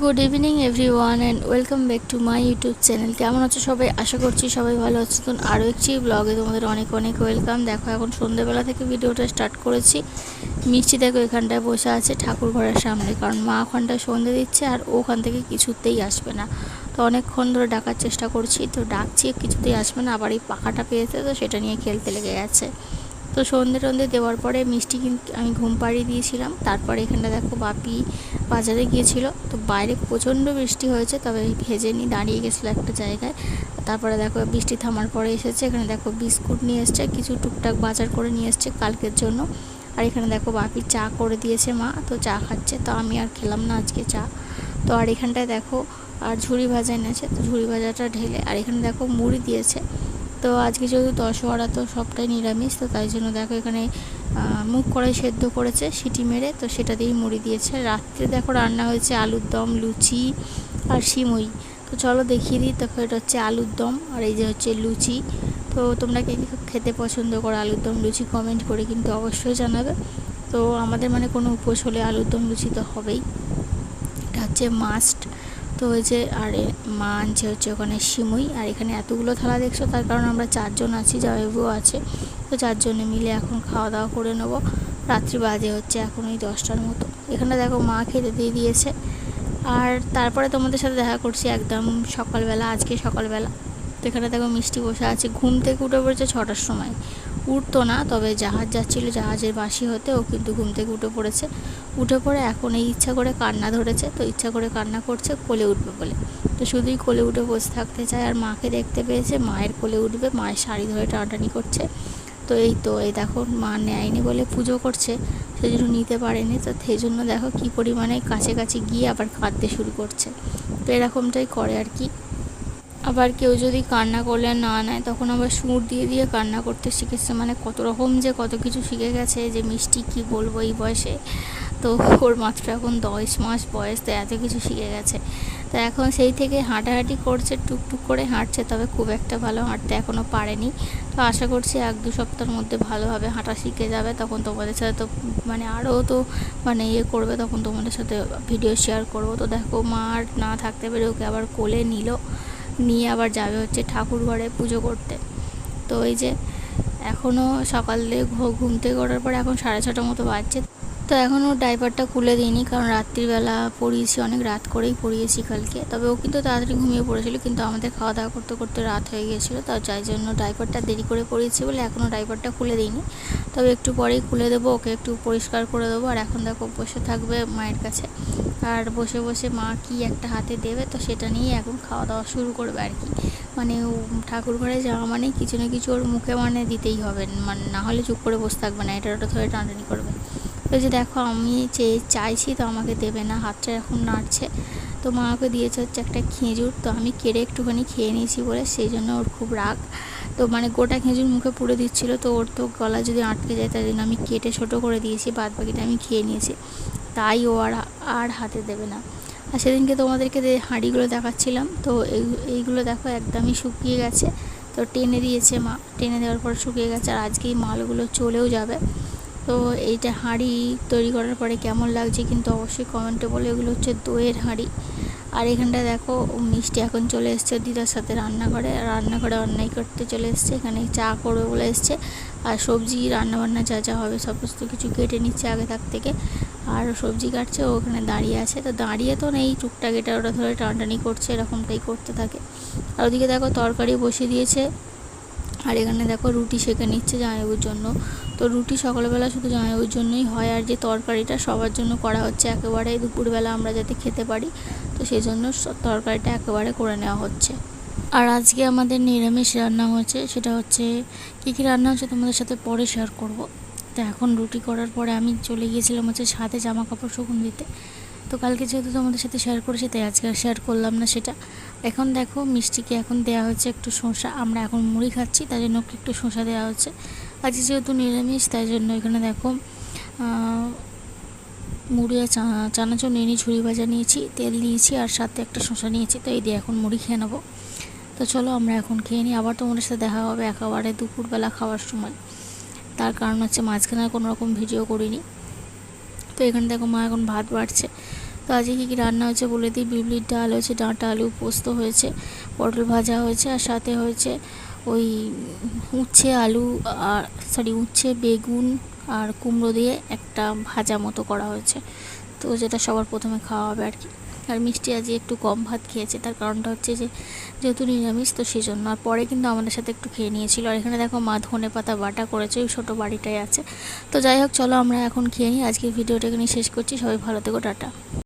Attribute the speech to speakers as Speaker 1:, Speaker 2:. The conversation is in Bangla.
Speaker 1: Good evening everyone and welcome back to my YouTube channel কেমন আছো সবাই? আশা করছি সবাই ভালো আছো। তো আরও একটি ব্লগে তোমাদের অনেক অনেক ওয়েলকাম দেখো, এখন সন্ধ্যেবেলা থেকে ভিডিওটা স্টার্ট করেছি। মিষ্টি দেখো, এখানটায় বসে আছে ঠাকুর ঘরের সামনে। কারণ মা ওখানটায় সন্ধে দিচ্ছে আর ওখান থেকে কিছুতেই আসবে না। তো অনেকক্ষণ ধরে ডাকার চেষ্টা করছি। তো ডাকছি, কিছুতেই আসবে না। আবার এই পাখাটা পেয়েছে তো সেটা নিয়ে খেলতে লেগে গেছে। তো সন্ধে টন্ধে দেওয়ার পরে মিষ্টি কিন- আমি ঘুম পাড়িয়ে দিয়েছিলাম। তারপরে এখানটা দেখো বাপি বাজারে গিয়েছিল। তো বাইরে প্রচণ্ড বৃষ্টি হয়েছে, তবে ভেজে নিয়ে দাঁড়িয়ে গেছিল একটা জায়গায়। তারপরে দেখো বৃষ্টি থামার পরে এসেছে, এখানে দেখো বিস্কুট নিয়ে এসছে, কিছু টুকটাক বাজার করে নিয়ে এসছে কালকের জন্য। আর এখানে দেখো বাপি চা করে দিয়েছে মা, তো চা খাচ্ছে, তো আমি আর খেলাম না আজকে চা। তো আর এখানটায় দেখো আর ঝুড়ি ভাজা এনেছে, তো ঝুড়ি ভাজাটা ঢেলে, আর এখানে দেখো মুড়ি দিয়েছে। তো আজকে যেহেতু দশহরা, তো সবটাই নিরামিষ, তো তাই জন্য দেখো এখানে মুখ কড়াই সেদ্ধ করেছে, সিটি মেরে, তো সেটা দিয়েই মুড়ি দিয়েছে। রাত্রে দেখো রান্না হয়েছে আলুর দম, লুচি আর সিমুই। তো চলো দেখিয়ে দিই, দেখো এটা হচ্ছে আলুর দম আর এই যে হচ্ছে লুচি। তো তোমরা কে খেতে পছন্দ করো আলুর দম, লুচি কমেন্ট করে কিন্তু অবশ্যই জানাবে। তো আমাদের মানে কোনো উপোস হলে আলুর দম, লুচি তো হবেই। এটা হচ্ছে মাস্ট তো ওই যে, আর মা আনছে হচ্ছে ওখানে সিমুই, আর এখানে এতগুলো থালা দেখছ, তার কারণ আমরা চারজন আছি, জামাইবাবু আছে। তো চারজনে মিলে এখন খাওয়া দাওয়া করে নেব। রাত্রি বাজে হচ্ছে এখন ওই দশটার মতো। এখানে দেখো মা খেতে দিয়ে দিয়েছে। আর তারপরে তোমাদের সাথে দেখা করছি একদম সকালবেলা, আজকে সকালবেলা। তো এখানে দেখো মিষ্টি বসে আছে। ঘুম থেকে উঠে পড়েছে ছটার সময়। উঠতো না, তবে জাহাজ যাচ্ছিল জাহাজের বাসি হতে। ও কিন্তু ঘুম থেকে উঠে পড়েছে। উঠে পড়ে এখন এই ইচ্ছা করে কান্না ধরেছে। তো ইচ্ছা করে কান্না করছে, কোলে উঠবে বলে। তো শুধুই কোলে উঠে বসে থাকতে চায়। আর মাকে দেখতে পেয়েছে, মায়ের কোলে উঠবে, মায়ের শাড়ি ধরে টানাটানি করছে। তো এই তো, এই দেখো, মা নেয়নি বলে পুজো করছে সেই জন্য নিতে পারেনি। তো সেই জন্য দেখো কী পরিমাণে কাছে কাছে গিয়ে আবার কাঁদতে শুরু করছে। তো এরকমটাই করে আর কি। আবার কেউ যদি কান্না করলে না নেয়, তখন আবার সুর দিয়ে দিয়ে কান্না করতে শিখেছে। মানে কত রকম যে কত কিছু শিখে গেছে যে মিষ্টি কি বলব এই বয়সে। তো ওর মাত্র এখন দশ মাস বয়স তো এত কিছু শিখে গেছে। তো এখন সেই থেকে হাঁটাহাঁটি করছে, টুকটুক করে হাঁটছে, তবে খুব একটা ভালো হাঁটতে এখনও পারেনি। তো আশা করছি এক দু সপ্তাহের মধ্যে ভালোভাবে হাঁটা শিখে যাবে। তখন তোমাদের সাথে তো মানে আরও তো মানে ইয়ে করবে, তখন তোমাদের সাথে ভিডিও শেয়ার করব। তো দেখো, মা আর না থাকতে পেরে ওকে আবার কোলে নিল। নিয়ে আবার যাবে হচ্ছে ঠাকুর ঘরে পুজো করতে। তো এই যে এখনও সকালে থেকে ঘুম থেকে ওঠার পর এখন সাড়ে ছটার মতো বাজছে। তো এখনও ডাইপারটা খুলে দিইনি, কারণ রাত্রিবেলা পড়িয়েছি, অনেক রাত করেই পড়িয়েছি কালকে। তবে ও কিন্তু তাড়াতাড়ি ঘুমিয়ে পড়েছিল, কিন্তু আমাদের খাওয়া দাওয়া করতে করতে রাত হয়ে গিয়েছিল, তার যাই জন্য ডাইপারটা দেরি করে পড়িয়েছি বলে এখনও ডাইপারটা খুলে দিইনি। তবে একটু পরেই খুলে দেবো, ওকে একটু পরিষ্কার করে দেবো। আর এখন দেখো, বসে থাকবে মায়ের কাছে। আর বসে বসে মা কি একটা হাতে দেবে, তো সেটা নিয়ে এখন খাওয়া দাওয়া শুরু করবে আর কি। মানে ঠাকুর ঘরে যাওয়া মানে কিছু না কিছু ওর মুখে মানে দিতেই হবে মানে না হলে চুপ করে বসে থাকবে না, এটা ওটা ধরে টানাটানি করবে। এই যে দেখো, আমি চেয়ে চাইছি তো আমাকে দেবে না, হাতটা এখন নাড়ছে। তো মা ওকে দিয়েছে হচ্ছে একটা খেজুর, তো আমি কেড়ে একটুখানি খেয়ে নিয়েছি বলে, সেই জন্য ওর খুব রাগ। তো মানে গোটা খেজুর মুখে পুড়ে দিচ্ছিল, তো ওর তো গলা যদি আটকে যায় তাই জন্য আমি কেটে ছোটো করে দিয়েছি, বাদ বাকিটা আমি খেয়ে নিয়েছি। তাই ও আর আর হাতে দেবে না। আর সেদিনকে তোমাদেরকে হাঁড়িগুলো দেখাচ্ছিলাম, তো এই, এইগুলো দেখো একদমই শুকিয়ে গেছে। তো টেনে দিয়েছে মা। টেনে দেওয়ার পর শুকিয়ে গেছে, আর আজকে এই মালগুলো চলেও যাবে। তো এইটা হাঁড়ি তৈরি করার পরে কেমন লাগছে কিন্তু অবশ্যই কমেন্টে বলে। এগুলো হচ্ছে দইয়ের হাঁড়ি। আর এখানটা দেখো, মিষ্টি এখন চলে এসছে দিদার সাথে রান্নাঘরে। রান্নাঘরে অন্যায় করতে চলে এসছে। এখানে চা করবে বলে এসছে। আর সবজি, রান্নাবান্না যা যা হবে সমস্ত কিছু কেটে নিচ্ছে আগে থাক থেকে। আর সবজি কাটছে, ও ওখানে দাঁড়িয়ে আছে। তো দাঁড়িয়ে তো নেই, টুকটাক এটা ওটা ধরে টানটানি করছে, এরকমটাই করতে থাকে। আর ওদিকে দেখো তরকারি বসিয়ে দিয়েছে। আর এখানে দেখো রুটি সেঁকে নিচ্ছে জামাইবাবুর জন্য। তো রুটি সকালবেলা শুধু জামাইবাবুর জন্যই হয় আর যে তরকারিটা সবার জন্য করা হচ্ছে একেবারে দুপুরবেলা আমরা যাতে খেতে পারি, তো সেই জন্য তরকারিটা একেবারে করে নেওয়া হচ্ছে। আর আজকে আমাদের নিরামিষ রান্না হয়েছে, সেটা হচ্ছে কী কী রান্না হচ্ছে তোমাদের সাথে পরে শেয়ার করব। তো এখন রুটি করার পরে আমি চলে গিয়েছিলাম হচ্ছে ছাদে জামা কাপড় শুকুন দিতে। তো কালকে যেহেতু তোমাদের সাথে শেয়ার করেছি, তাই আজকে আর শেয়ার করলাম না সেটা। এখন দেখো মিষ্টিকে এখন দেওয়া হচ্ছে একটু শসা, আমরা এখন মুড়ি খাচ্ছি, তাই জন্য একটু শসা দেওয়া হচ্ছে। আজকে যেহেতু নিরামিষ, তাই জন্য এখানে দেখো মুড়ি আর চানাচুর নিয়ে নিই ঝুড়ি ভাজা নিয়েছি, তেল নিয়েছি আর সাথে একটা শসা নিয়েছি, তো এই দিয়ে এখন মুড়ি খেয়ে নেব। তো চলো আমরা এখন খেয়ে নিই, আবার তোমাদের সাথে দেখা হবে একেবারে দুপুরবেলা খাওয়ার সময়। তার কারণ হচ্ছে মাঝখানে কোনো রকম ভিডিও করিনি। তো এখানে দেখো মা এখন ভাত বাড়ছে। তো আজকে কী কী রান্না হয়েছে বলে দিই। বিবলির ডাল হয়েছে, ডাঁটা, আলু পোস্ত হয়েছে, পটল ভাজা হয়েছে, আর সাথে হয়েছে ওই উচ্ছে, আলু, আর সরি উচ্ছে, বেগুন আর কুমড়ো দিয়ে একটা ভাজা মতো করা হয়েছে। তো যেটা সবার প্রথমে খাওয়া হবে আর কি। আর মিষ্টি আজকে একটু কম ভাত খেয়েছে। তার কারণটা হচ্ছে যে, যেহেতু নিরামিষ, তো সেই জন্য আর পরে কিন্তু আমাদের সাথে একটু খেয়ে নিয়েছিল। আর এখানে দেখো মা ধনে পাতা বাটা করেছে, ওই ছোটো বাড়িটাই আছে। তো যাই হোক, চলো আমরা এখন খেয়ে নিই। আজকের ভিডিওটা এখানে শেষ করছি। সবাই ভালো থেকো, টাটা।